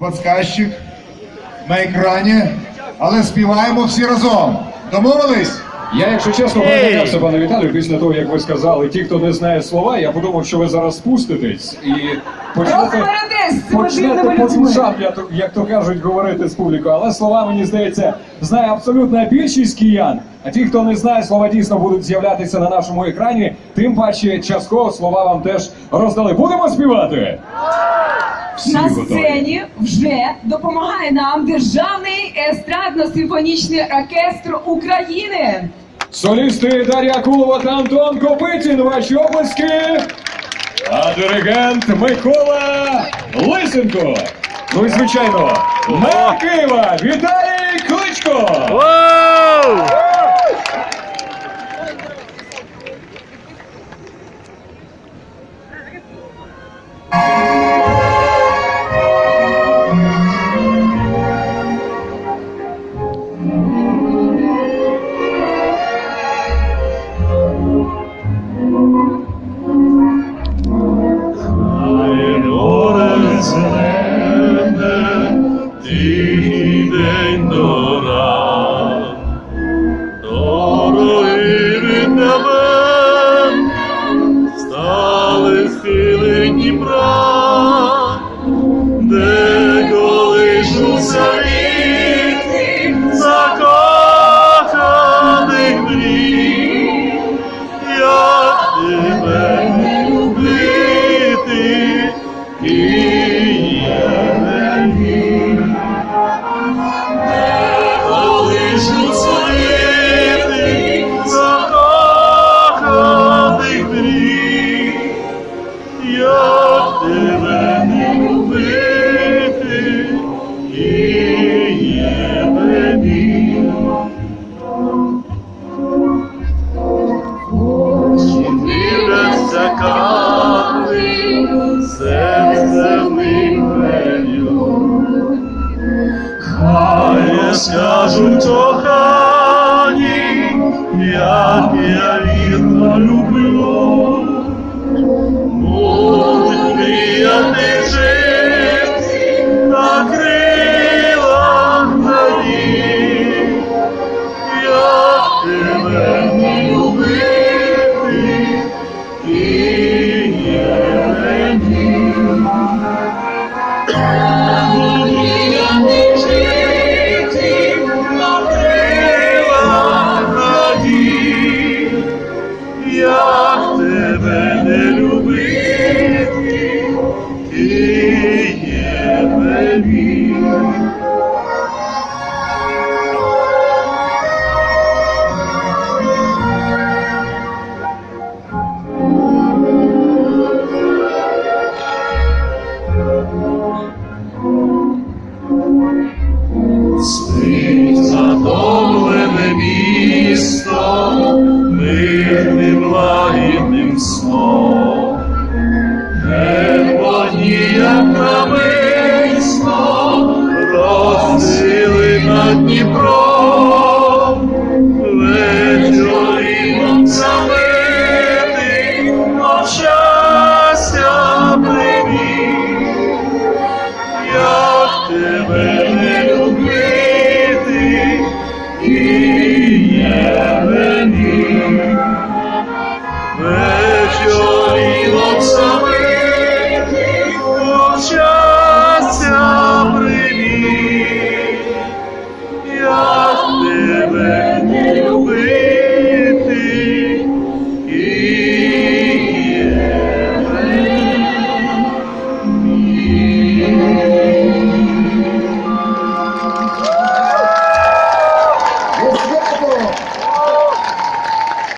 подсказчик на екрані, але співаємо всі разом. Домовились? Я, якщо чесно, перелякався, пане Віталію, після того, як ви сказали, ті, хто не знає слова, я подумав, що ви зараз спуститесь і почнете, почнете по душам, як то- як то кажуть, говорити з публікою. Але слова, мені здається, знає абсолютна більшість киян. А ті, хто не знає, слова дійсно будуть з'являтися на нашому екрані. Тим паче, частково слова вам теж роздали. Будемо співати? Всі На сцені вже допомагає нам Державний естрадно-симфонічний оркестр України. Солісти Дар'я Кулова та Антон Копитін, ваші обласки. А диригент Микола Лисенко. Ну і звичайно, мер Києва Віталій Кличко. Junto Amen.